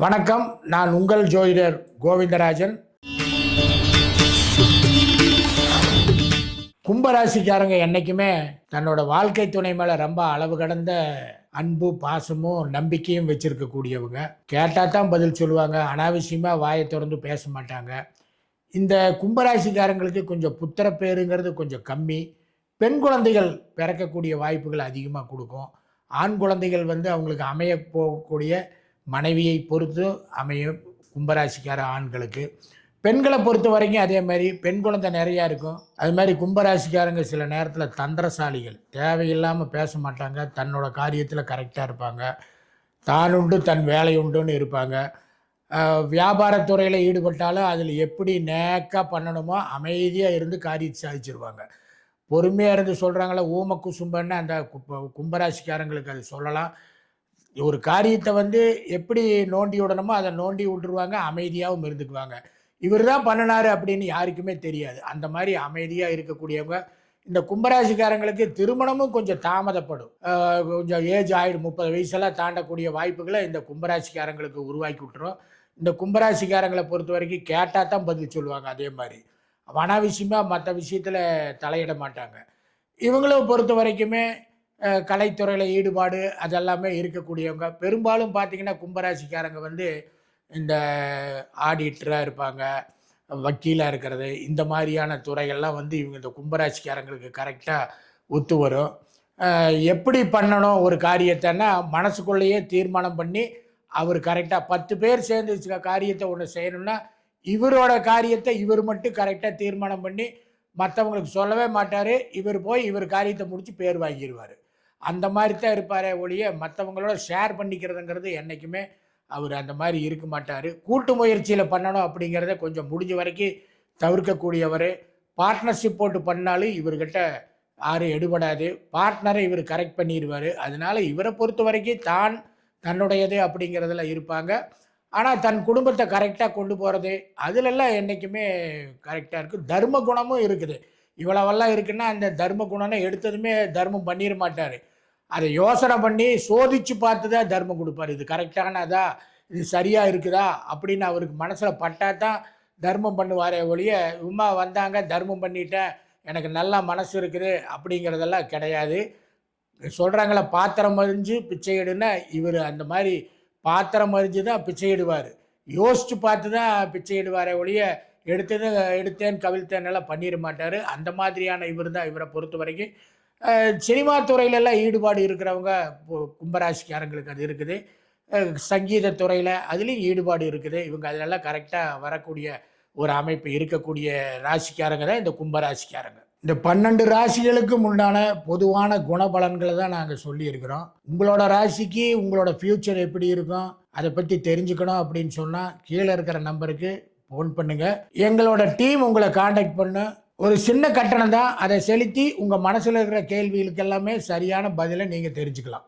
வணக்கம். நான் உங்கள் ஜோதிடர் கோவிந்தராஜன். கும்பராசிக்காரங்க என்றைக்குமே தன்னோட வாழ்க்கை துணை மேலே ரொம்ப அளவு கடந்த அன்பு பாசமும் நம்பிக்கையும் வச்சுருக்கக்கூடியவங்க. கேட்டால் தான் பதில் சொல்லுவாங்க. அனாவசியமாக வாயை திறந்து பேச மாட்டாங்க. இந்த கும்பராசிக்காரங்களுக்கு கொஞ்சம் புத்திர பேருங்கிறது கொஞ்சம் கம்மி. பெண் குழந்தைகள் பிறக்கக்கூடிய வாய்ப்புகள் அதிகமாக கொடுக்கும். ஆண் குழந்தைகள் வந்து அவங்களுக்கு அமைய போகக்கூடிய மனைவியை பொறுத்து அமையும் கும்பராசிக்கார ஆண்களுக்கு. பெண்களை பொறுத்த வரைக்கும் அதே மாதிரி பெண் குழந்தை நிறையா இருக்கும். அது மாதிரி கும்பராசிக்காரங்க சில நேரத்தில் தந்திரசாலிகள். தேவையில்லாமல் பேச மாட்டாங்க. தன்னோட காரியத்தில் கரெக்டாக இருப்பாங்க. தான் உண்டு தன் வேலை உண்டுன்னு இருப்பாங்க. வியாபாரத்துறையில் ஈடுபட்டாலும் அதில் எப்படி நேக்காக பண்ணணுமோ அமைதியாக இருந்து காரியத்தை சாதிச்சிருவாங்க. பொறுமையாக இருந்து சொல்கிறாங்களே ஊம குசும்பன்னு அந்த கு- கும்பராசிக்காரங்களுக்கு அது சொல்லலாம். ஒரு காரியத்தை வந்து எப்படி நோண்டி விடணுமோ அதை நோண்டி விட்டுருவாங்க அமைதியாகவும் இருந்துக்குவாங்க. இவர் தான் பண்ணினாரு அப்படின்னு யாருக்குமே தெரியாது. அந்த மாதிரி அமைதியாக இருக்கக்கூடியவங்க இந்த கும்பராசிக்காரங்களுக்கு திருமணமும் கொஞ்சம் தாமதப்படும். கொஞ்சம் ஏஜ் ஆயிடும் முப்பது வயசெல்லாம் தாண்டக்கூடிய வாய்ப்புகளை இந்த கும்பராசிக்காரங்களுக்கு உருவாக்கி விட்டுரும். இந்த கும்பராசிக்காரங்களை பொறுத்த வரைக்கும் கேட்டால் தான் பதில் சொல்லுவாங்க அதே மாதிரி. அனாவசியமாக மற்ற விஷயத்தில் தலையிட மாட்டாங்க. இவங்களும் பொறுத்த வரைக்குமே கலைத்துறையில் ஈடுபாடு அதெல்லாமே இருக்கக்கூடியவங்க. பெரும்பாலும் பார்த்தீங்கன்னா கும்பராசிக்காரங்க வந்து இந்த ஆடிட்டராக இருப்பாங்க வக்கீலாக இருக்கிறது இந்த மாதிரியான துறைகள்லாம் வந்து இவங்க இந்த கும்பராசிக்காரங்களுக்கு கரெக்டாக ஒத்து வரும். எப்படி பண்ணணும் ஒரு காரியத்தைன்னா மனசுக்குள்ளேயே தீர்மானம் பண்ணி அவர் கரெக்டாக பத்து பேர் சேர்ந்து காரியத்தை ஒன்று செய்யணும்னா இவரோட காரியத்தை இவர் மட்டும் கரெக்டாக தீர்மானம் பண்ணி மற்றவங்களுக்கு சொல்லவே மாட்டார். இவர் போய் இவர் காரியத்தை முடித்து பேர் வாங்கிடுவார் அந்த மாதிரி தான் இருப்பாரே ஒழிய மற்றவங்களோட ஷேர் பண்ணிக்கிறதுங்கிறது என்றைக்குமே அவர் அந்த மாதிரி இருக்க மாட்டார். கூட்டு முயற்சியில் பண்ணணும் அப்படிங்கிறத கொஞ்சம் முடிஞ்ச வரைக்கும் தவிர்க்கக்கூடியவர். பார்ட்னர்ஷிப் போட்டு பண்ணாலும் இவர்கிட்ட யாரும் எடுபடாது. பார்ட்னரை இவர் கரெக்ட் பண்ணிடுவார் அதனால் இவரை பொறுத்த வரைக்கும் தான் தன்னுடையது அப்படிங்கிறதுல இருப்பாங்க. ஆனால் தன் குடும்பத்தை கரெக்டாக கொண்டு போகிறது அதிலெல்லாம் என்றைக்குமே கரெக்டாக இருக்குது தர்ம குணமும் இருக்குது. இவ்வளவெல்லாம் இருக்குன்னா அந்த தர்ம குணம்னு எடுத்ததுமே தர்மம் பண்ணிட மாட்டார். அதை யோசனை பண்ணி சோதிச்சு பார்த்து தான் தர்மம் கொடுப்பாரு. இது கரெக்டானதா இது சரியாக இருக்குதா? அப்படின்னு அவருக்கு மனசில் பட்டா தான் தர்மம் பண்ணுவாரே ஒழிய உமா வந்தாங்க தர்மம் பண்ணிட்டேன். எனக்கு நல்லா மனசு இருக்குது. அப்படிங்கிறதெல்லாம் கிடையாது. சொல்கிறாங்களே பாத்திரம் மறிஞ்சு பிச்சைடுன்னா இவர் அந்த மாதிரி பாத்திரம் மறிஞ்சு தான் பிச்சையிடுவார் யோசித்து யோசிச்சு பார்த்து தான் பிச்சையிடுவாரே ஒழிய எடுத்தது எடுத்தேன் கவிழ்த்தேன் எல்லாம் பண்ணிட மாட்டார். அந்த மாதிரியான இவர் தான் இவரை பொறுத்த வரைக்கும். சினிமா துறையிலெல்லாம் ஈடுபாடு இருக்கிறவங்க கும்பராசிக்காரங்களுக்கு அது இருக்குது. சங்கீத துறையில் அதுலேயும் ஈடுபாடு இருக்குது. இவங்க அதிலெல்லாம் கரெக்டாக வரக்கூடிய ஒரு அமைப்பு இருக்கக்கூடிய ராசிக்காரங்க தான் இந்த கும்பராசிக்காரங்க. இந்த பன்னெண்டு ராசிகளுக்கும் உண்டான பொதுவான குணபலன்களை தான் நாங்கள் சொல்லியிருக்கிறோம். உங்களோட ராசிக்கு உங்களோட ஃப்யூச்சர் எப்படி இருக்கும் அதை பற்றி தெரிஞ்சுக்கணும் அப்படின்னு சொன்னால் கீழே இருக்கிற நம்பருக்கு ஃபோன் பண்ணுங்கள் எங்களோட டீம் உங்களை காண்டாக்ட் பண்ணு. ஒரு சின்ன கட்டணம் தான். அதை செலுத்தி உங்கள் மனசில் இருக்கிற கேள்விகளுக்கு எல்லாமே சரியான பதிலை நீங்கள் தெரிஞ்சுக்கலாம்.